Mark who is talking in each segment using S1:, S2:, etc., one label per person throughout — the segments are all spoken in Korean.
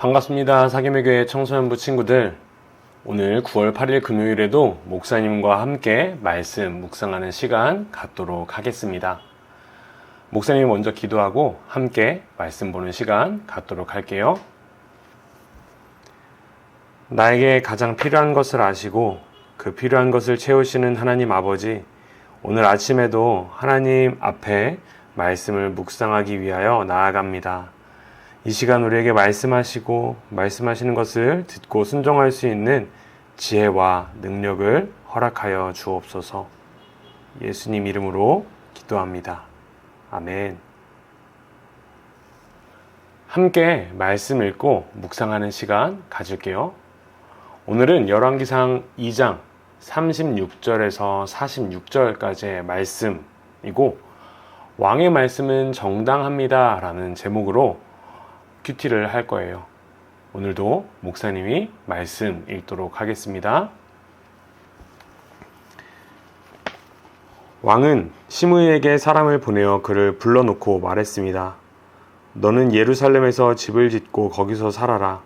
S1: 반갑습니다. 사계매 교회 청소년부 친구들. 오늘 9월 8일 금요일에도 목사님과 함께 말씀 묵상하는 시간 갖도록 하겠습니다. 목사님이 먼저 기도하고 함께 말씀 보는 시간 갖도록 할게요. 나에게 가장 필요한 것을 아시고 그 필요한 것을 채우시는 하나님 아버지, 오늘 아침에도 하나님 앞에 말씀을 묵상하기 위하여 나아갑니다. 이 시간 우리에게 말씀하시고 말씀하시는 것을 듣고 순종할 수 있는 지혜와 능력을 허락하여 주옵소서. 예수님 이름으로 기도합니다. 아멘. 함께 말씀 읽고 묵상하는 시간 가질게요. 오늘은 열왕기상 2장 36절에서 46절까지의 말씀이고 왕의 말씀은 정당합니다 라는 제목으로 큐티를 할 거예요. 오늘도 목사님이 말씀 읽도록 하겠습니다. 왕은 시므이에게 사람을 보내어 그를 불러놓고 말했습니다. 너는 예루살렘에서 집을 짓고 거기서 살아라.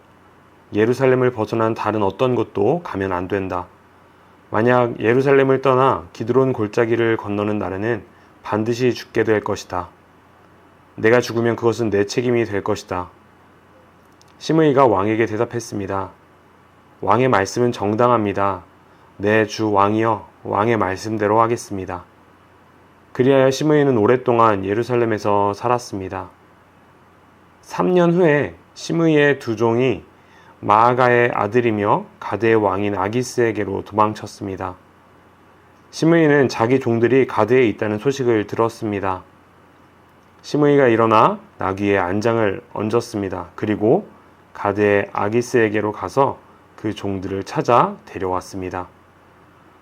S1: 예루살렘을 벗어난 다른 어떤 곳도 가면 안 된다. 만약 예루살렘을 떠나 기드론 골짜기를 건너는 날에는 반드시 죽게 될 것이다. 내가 죽으면 그것은 내 책임이 될 것이다. 시므이가 왕에게 대답했습니다. 왕의 말씀은 정당합니다. 내 주 왕이여 왕의 말씀대로 하겠습니다. 그리하여 시므이는 오랫동안 예루살렘에서 살았습니다. 3년 후에 시므이의 두 종이 마아가의 아들이며 가드의 왕인 아기스에게로 도망쳤습니다. 시므이는 자기 종들이 가드에 있다는 소식을 들었습니다. 시므이가 일어나 나귀에 안장을 얹었습니다. 그리고 가드의 아기스에게로 가서 그 종들을 찾아 데려왔습니다.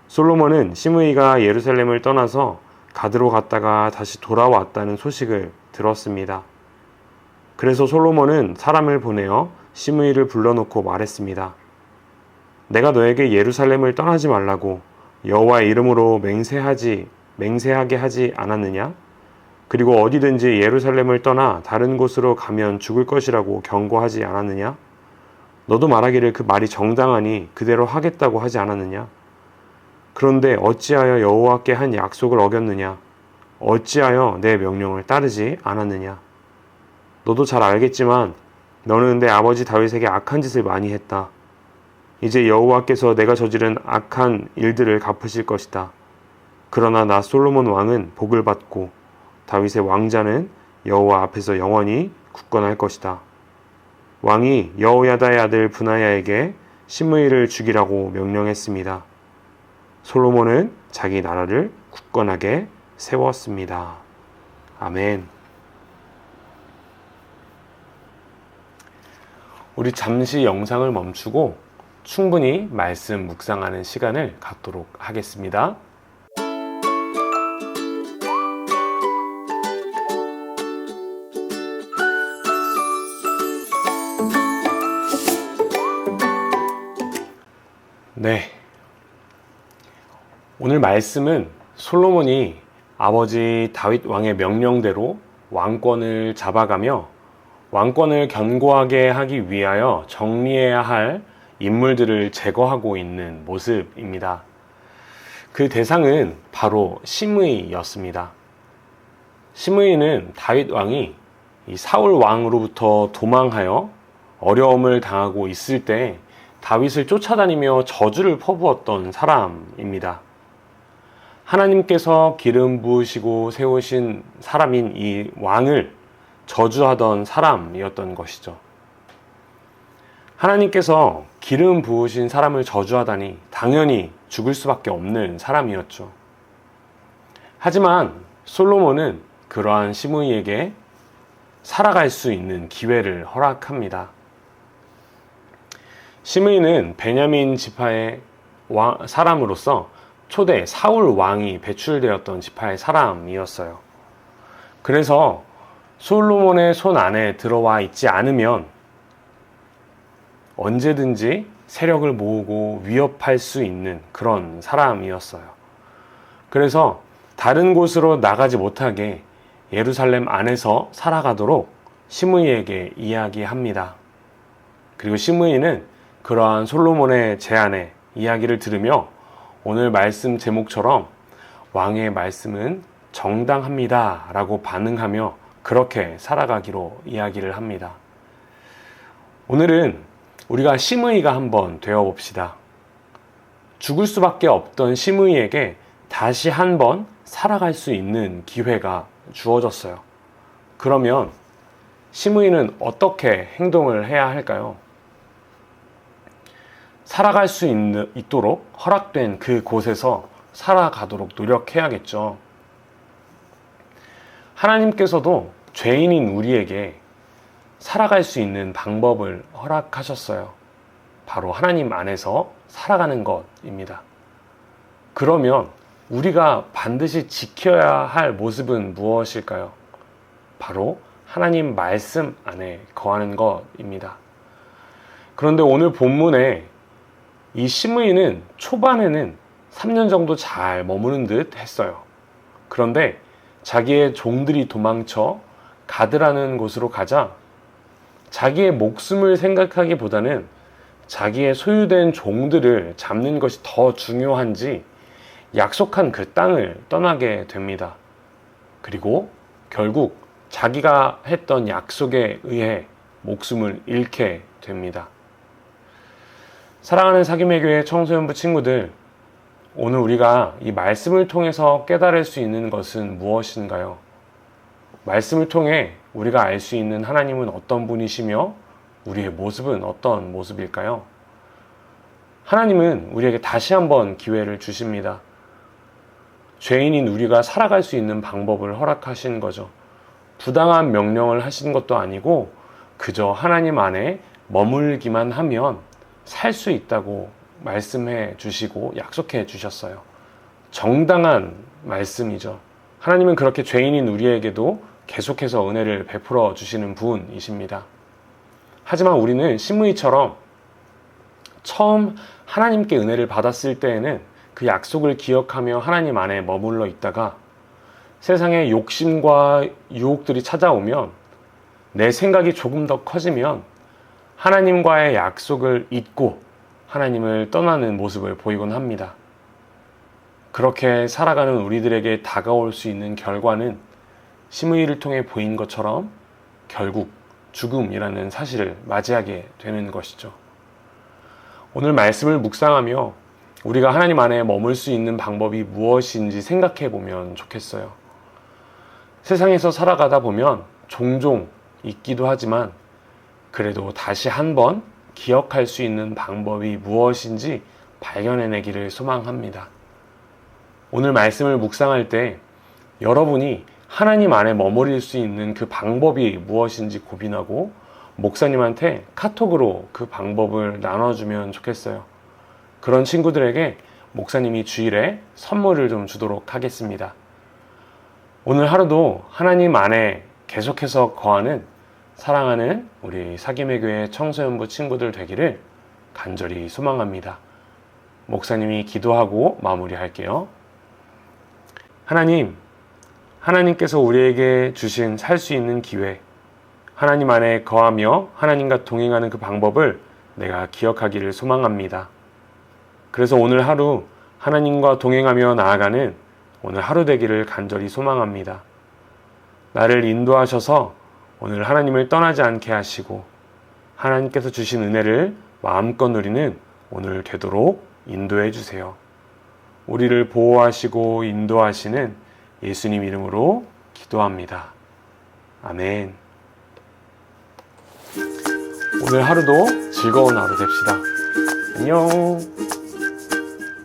S1: 솔로몬은 시므이가 예루살렘을 떠나서 가드로 갔다가 다시 돌아왔다는 소식을 들었습니다. 그래서 솔로몬은 사람을 보내어 시므이를 불러놓고 말했습니다. 내가 너에게 예루살렘을 떠나지 말라고 여호와의 이름으로 맹세하지 맹세하게 하지 않았느냐? 그리고 어디든지 예루살렘을 떠나 다른 곳으로 가면 죽을 것이라고 경고하지 않았느냐? 너도 말하기를 그 말이 정당하니 그대로 하겠다고 하지 않았느냐? 그런데 어찌하여 여호와께 한 약속을 어겼느냐? 어찌하여 내 명령을 따르지 않았느냐? 너도 잘 알겠지만 너는 내 아버지 다윗에게 악한 짓을 많이 했다. 이제 여호와께서 내가 저지른 악한 일들을 갚으실 것이다. 그러나 나 솔로몬 왕은 복을 받고 다윗의 왕자는 여호와 앞에서 영원히 굳건할 것이다. 왕이 여호야다의 아들 분하야에게 시므이를 죽이라고 명령했습니다. 솔로몬은 자기 나라를 굳건하게 세웠습니다. 아멘. 우리 잠시 영상을 멈추고 충분히 말씀 묵상하는 시간을 갖도록 하겠습니다. 네. 오늘 말씀은 솔로몬이 아버지 다윗 왕의 명령대로 왕권을 잡아가며 왕권을 견고하게 하기 위하여 정리해야 할 인물들을 제거하고 있는 모습입니다. 그 대상은 바로 시므이였습니다. 시므이는 다윗 왕이 사울 왕으로부터 도망하여 어려움을 당하고 있을 때 다윗을 쫓아다니며 저주를 퍼부었던 사람입니다. 하나님께서 기름 부으시고 세우신 사람인 이 왕을 저주하던 사람이었던 것이죠. 하나님께서 기름 부으신 사람을 저주하다니 당연히 죽을 수밖에 없는 사람이었죠. 하지만 솔로몬은 그러한 시므이에게 살아갈 수 있는 기회를 허락합니다. 시므이는 베냐민 지파의 사람으로서 초대 사울 왕이 배출되었던 지파의 사람이었어요. 그래서 솔로몬의 손 안에 들어와 있지 않으면 언제든지 세력을 모으고 위협할 수 있는 그런 사람이었어요. 그래서 다른 곳으로 나가지 못하게 예루살렘 안에서 살아가도록 시므이에게 이야기합니다. 그리고 시므이는 그러한 솔로몬의 제안에 이야기를 들으며 오늘 말씀 제목처럼 왕의 말씀은 정당합니다. 라고 반응하며 그렇게 살아가기로 이야기를 합니다. 오늘은 우리가 시므이가 한번 되어 봅시다. 죽을 수밖에 없던 시므이에게 다시 한번 살아갈 수 있는 기회가 주어졌어요. 그러면 시므이는 어떻게 행동을 해야 할까요? 살아갈 수 있는, 있도록 허락된 그 곳에서 살아가도록 노력해야겠죠. 하나님께서도 죄인인 우리에게 살아갈 수 있는 방법을 허락하셨어요. 바로 하나님 안에서 살아가는 것입니다. 그러면 우리가 반드시 지켜야 할 모습은 무엇일까요? 바로 하나님 말씀 안에 거하는 것입니다. 그런데 오늘 본문에 이 시므이는 초반에는 3년 정도 잘 머무는 듯 했어요. 그런데 자기의 종들이 도망쳐 가드라는 곳으로 가자 자기의 목숨을 생각하기보다는 자기의 소유된 종들을 잡는 것이 더 중요한지 약속한 그 땅을 떠나게 됩니다. 그리고 결국 자기가 했던 약속에 의해 목숨을 잃게 됩니다. 사랑하는 사김의 교회 청소년부 친구들, 오늘 우리가 이 말씀을 통해서 깨달을 수 있는 것은 무엇인가요? 말씀을 통해 우리가 알 수 있는 하나님은 어떤 분이시며 우리의 모습은 어떤 모습일까요? 하나님은 우리에게 다시 한번 기회를 주십니다. 죄인인 우리가 살아갈 수 있는 방법을 허락하신 거죠. 부당한 명령을 하신 것도 아니고 그저 하나님 안에 머물기만 하면 살 수 있다고 말씀해 주시고 약속해 주셨어요. 정당한 말씀이죠. 하나님은 그렇게 죄인인 우리에게도 계속해서 은혜를 베풀어 주시는 분이십니다. 하지만 우리는 신무이처럼 처음 하나님께 은혜를 받았을 때에는 그 약속을 기억하며 하나님 안에 머물러 있다가 세상의 욕심과 유혹들이 찾아오면 내 생각이 조금 더 커지면 하나님과의 약속을 잊고 하나님을 떠나는 모습을 보이곤 합니다. 그렇게 살아가는 우리들에게 다가올 수 있는 결과는 심의를 통해 보인 것처럼 결국 죽음이라는 사실을 맞이하게 되는 것이죠. 오늘 말씀을 묵상하며 우리가 하나님 안에 머물 수 있는 방법이 무엇인지 생각해 보면 좋겠어요. 세상에서 살아가다 보면 종종 있기도 하지만 그래도 다시 한번 기억할 수 있는 방법이 무엇인지 발견해내기를 소망합니다. 오늘 말씀을 묵상할 때 여러분이 하나님 안에 머무릴 수 있는 그 방법이 무엇인지 고민하고 목사님한테 카톡으로 그 방법을 나눠주면 좋겠어요. 그런 친구들에게 목사님이 주일에 선물을 좀 주도록 하겠습니다. 오늘 하루도 하나님 안에 계속해서 거하는 사랑하는 우리 사김의 교회 청소년부 친구들 되기를 간절히 소망합니다. 목사님이 기도하고 마무리할게요. 하나님, 하나님께서 우리에게 주신 살 수 있는 기회, 하나님 안에 거하며 하나님과 동행하는 그 방법을 내가 기억하기를 소망합니다. 그래서 오늘 하루 하나님과 동행하며 나아가는 오늘 하루 되기를 간절히 소망합니다. 나를 인도하셔서 오늘 하나님을 떠나지 않게 하시고 하나님께서 주신 은혜를 마음껏 누리는 오늘 되도록 인도해 주세요. 우리를 보호하시고 인도하시는 예수님 이름으로 기도합니다. 아멘. 오늘 하루도 즐거운 하루 됩시다. 안녕.